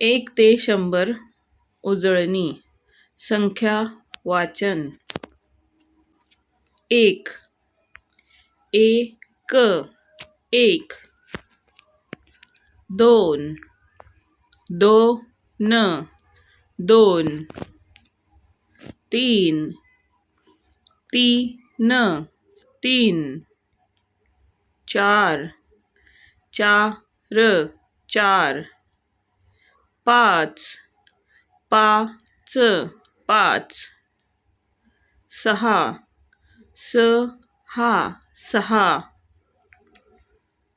एक ते शंभर उजळणी. संख्या, वाचन. एक. एक एक. दोन. दोन. दोन. तीन. तीन. तीन. चार. चार. चार. पाच. पाच पाच. सहा. सहा सहा.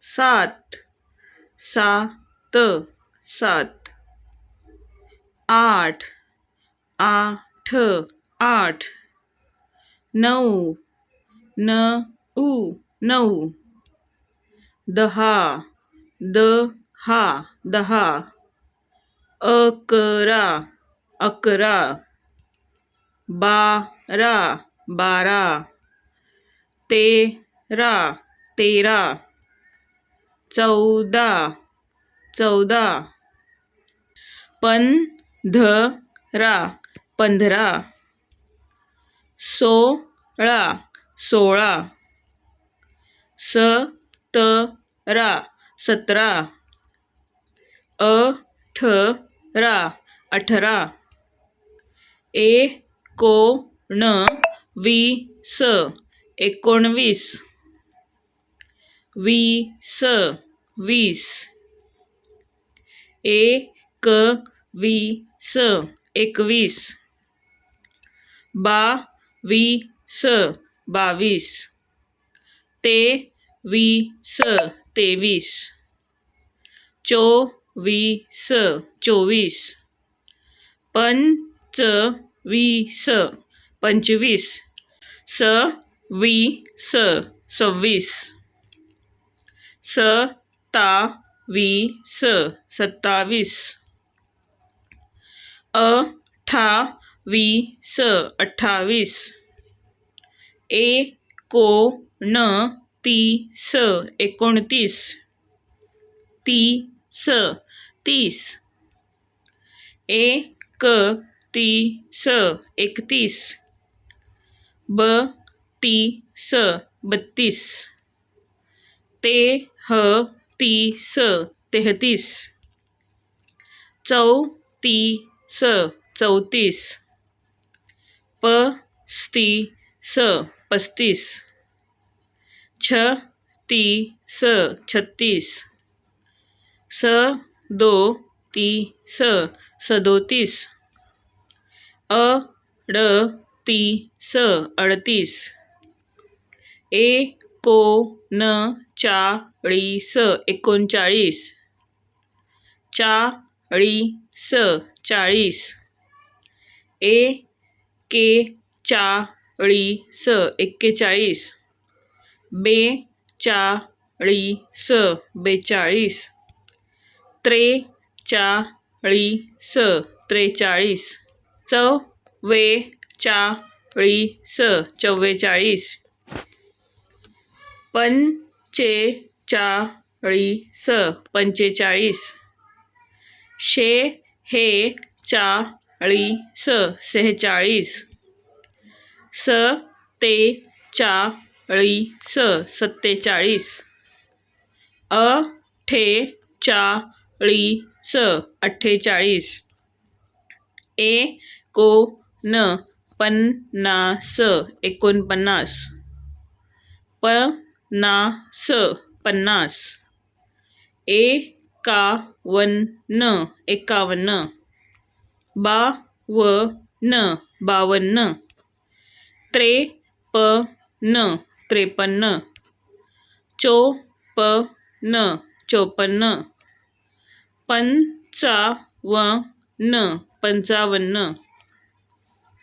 सात. सात सात. आठ. आठ आठ. नऊ. नऊ नऊ. दहा. दहा दहा. अकरा अकरा बारा बारा तेरा तेरा चौदा चौदा पंधरा पंधरा सोळा सोळा सतरा सतरा अठरा अठरा एकोणवीस एकोणवीस। वीस। वीस। एकवीस। एकवीस। बावीस। बावीस। तेवीस। तेवीस। चोवीस. चोवीस पंचवीस. पंचवीस सव्वीस. सव्वीस सत्तावीस. सत्तावीस अठ्ठावीस. अठ्ठावीस एकोणतीस. एकोणतीस स तीस. एक ती स एकतीस एकतीस बत्तीस. बत्तीस तेहतीस. तेहतीस चौतीस. चौतीस पस्तीस. पस्तीस छत्तीस. स दो ती स सदोतीस. अ ड ती स अडतीस. अडतीस एकोणचाळीस. चा अळी स चाळीस. एके चा अळी स एक्केचाळीस. बेचाळीस बेचाळीस. त्रेचाळीस त्रेचाळीस चव्वेचाळीस चव्वेचाळीस पंचेचाळीस पंचेचाळीस शेहेचाळीस सेहेचाळीस सत्तेचाळीस सत्तेचाळीस अठ्ठेचाळीस अठ्ठेचाळीस. एकोणपन्नास एकोणपन्नास. पन्नास पन्नास. एकावन्न एकावन्न. बावन्न बावन्न. त्रेपन्न त्रेपन्न. चोपन्न चोपन्न. पंचावन्न पंचावन्न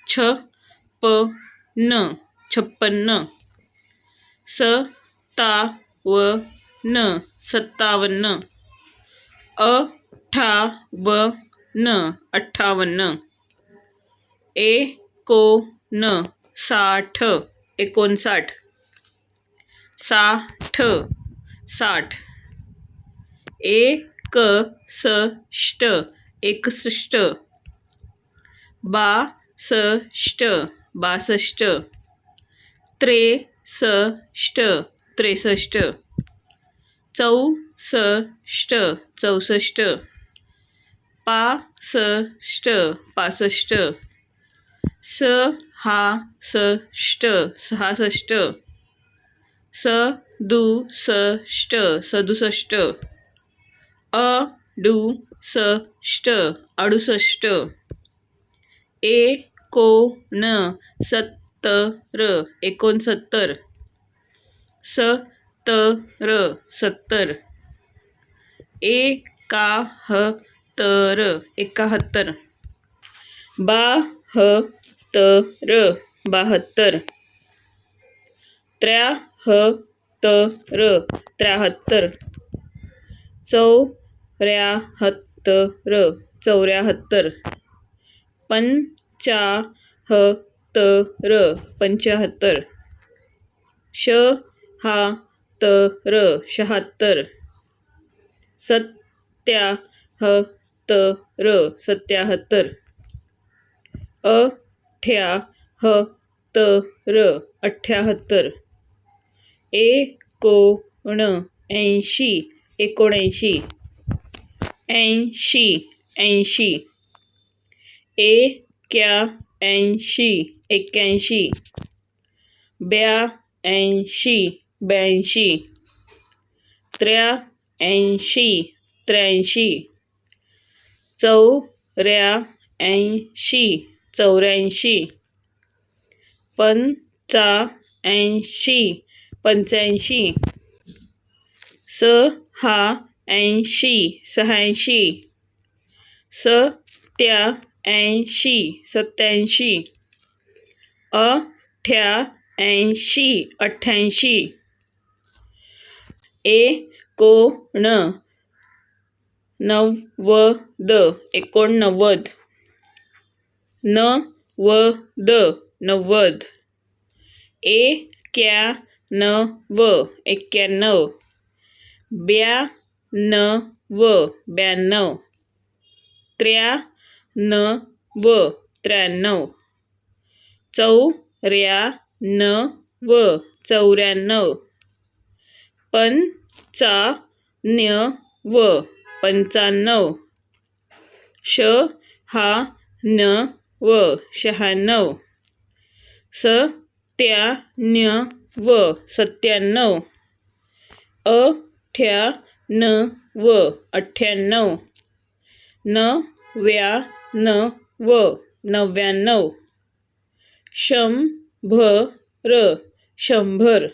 छप्पन्न छप्पन्न सत्तावन्न सत्तावन्न अठ्ठावन्न अठ्ठावन्न एकोणसाठ एकोणसाठ साठ साठ ए एकसष्ट. एकसष्ट बासष्ट. बासष्ट त्रेसष्ट. त्रेसष्ट चौसष्ट. चौसष्ट पासष्ट. पासष्ट सहासष्ट. सहासष्ट सदुसष्ट सदुसष्ट. अडुसष्ट अडुसष्ट. एकोणसत्तर एकोणसत्तर. सत्तर सत्तर. एकाहत्तर एकाहत्तर. बाहत्तर बाहत्तर. त्र्याहत्तर त्र्याहत्तर. चौऱ्याहत्तर चौऱ्याहत्तर. पंचाहत्तर पंचाहत्तर. शहात्तर शहात्तर. सत्याहत्तर सत्याहत्तर. अठ्याहत्तर अठ्ठ्याहत्तर एकोणऐंशी एकोणऐंशी. ऐंशी. ऐंशी. एक्याऐंशी. एक्याऐंशी. ब्याऐंशी. ब्याऐंशी. त्र्याऐंशी. त्र्याऐंशी. चौऱ्याऐंशी. चौऱ्याऐंशी. पंचाऐंशी. पंच्याऐंशी स हा सहाऐंशी. सहाऐंशी सत्याऐंशी सत्याऐंशी अठ्ठ्याऐंशी. अठ्ठ्याऐंशी एकोण नव्वद एकोणनव्वद. नव्वद नव्वद. एक्याण्णव एक्याण्णव. ब्याण्णव ब्याण्णव त्र्याण्णव त्र्याण्णव चौऱ्याण्णव चौऱ्याण्णव पंचाण्णव पंच्याण्णव शहाण्णव शहाण्णव सत्त्याण्णव सत्त्याण्णव अठ्ठ्याण्णव अठ्ठ्याण्णव नव्याण्णव नव्याण्णव. शंभर शंभर.